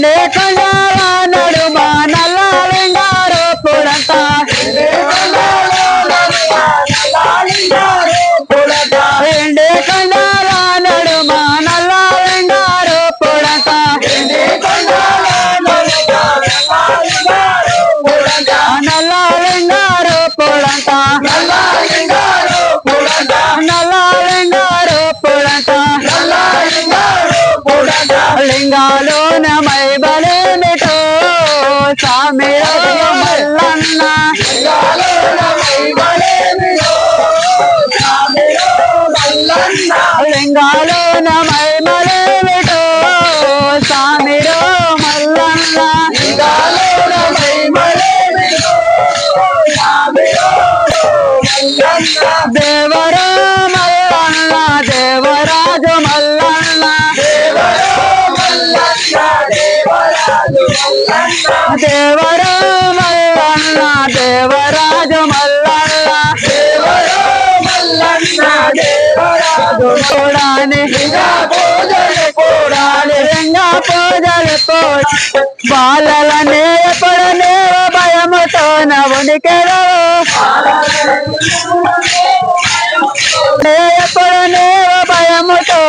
கண்ணே கண்ணார దేవరాజు మల్లన్న దేవరో మల్లన్న దేవరాజు మల్లన్న చూడాలి చూడాలి లింగ పూజలు పోడ బాలలనే ఎప్పుడనే భయముతో నవునికెరో ఎప్పుడనే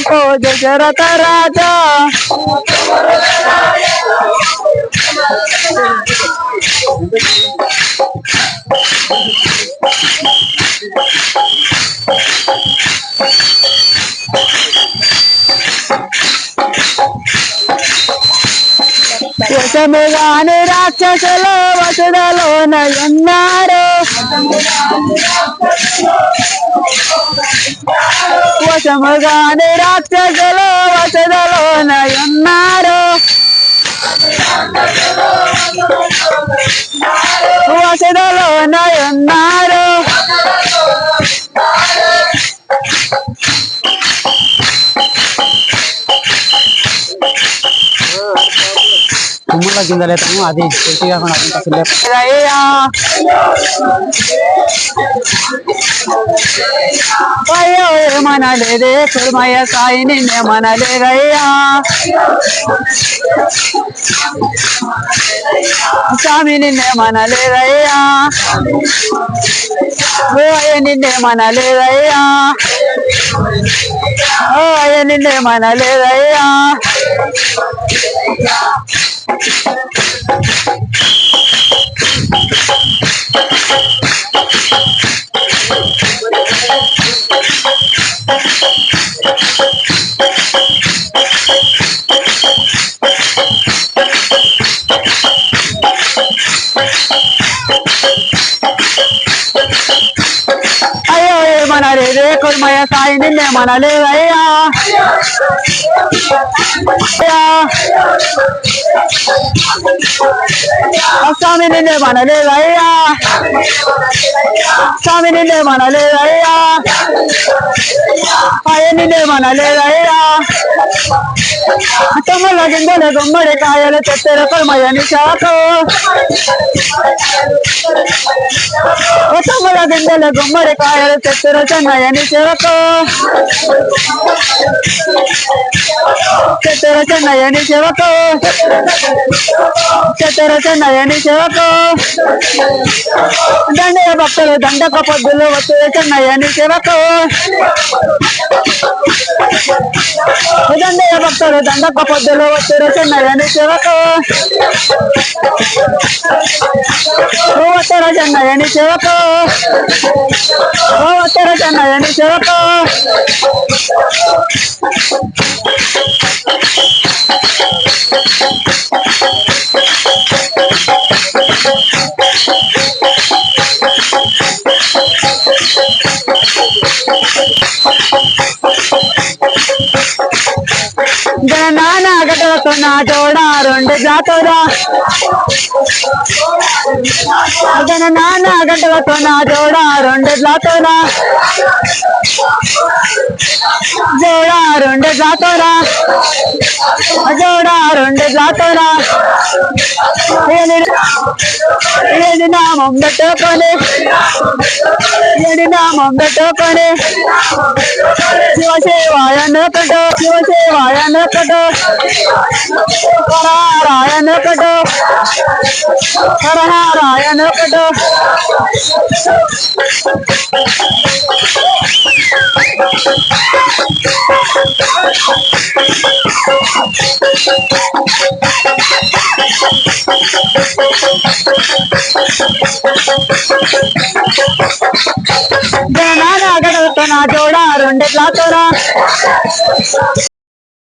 వంపో దశరథ రాజా వశముగాని రాక్షసులు వసుదలోన ఉన్నారు পশম গানে রাত গেলো కూడా గింజలేతాము అది పూర్తి కాకుండా అది అసలు లేప- రయ్యా అయ్యో ఏమనలేదే కుర్మయ్య సాయి నిన్నేమనలేదయ్యా స్వామి నిన్నేమనలేదయ్యా ఓ అయ్య నిన్నేమనలేదయ్యా ఓ అయ్య నిన్నేమనలేదయ్యా maya tayo! స్వామి నిన్నే మనలేదయ్యా స్వామి నిన్నే మనలేదయ్యా అయ్య నిన్నే మనలేదయ్యా తమ్ముళ్ళ గింజల గుమ్మడి కాయలు చెత్తెర కొమ్మయ్యని శాఖ తమ్ముళ్ళ గింజల గుమ్మడి కాయలు చెత్తెర చెన్నయ్యని శాఖ చెత్తర చెన్నయని సేవకు చెత్తర చెన్నయని సేవకు దండయ భక్తులు దండక పొద్దులు వచ్చే చెన్నయని సేవకు దండయ భక్తులు Maganda kapag dalawa tira siya na yan. Itira ko. Dalawa tira siya na yan. Itira గటతో నా జోడ రెండు జాతోడా. అదన నాన్న గంటలతో నా జోడా రెండు జాతోడా. జోడా రెండు జాతోడా. ఏడి నామం పెట్టుకొని ఏడి నామం పెట్టుకొని Shiva Shiva, I am not a dog, Shiva Shiva, I am not a dog, Parahara, I am not a dog, Parahara, I am not a dog. Banana, నా జోడా జోడ రెండెట్లా తోరా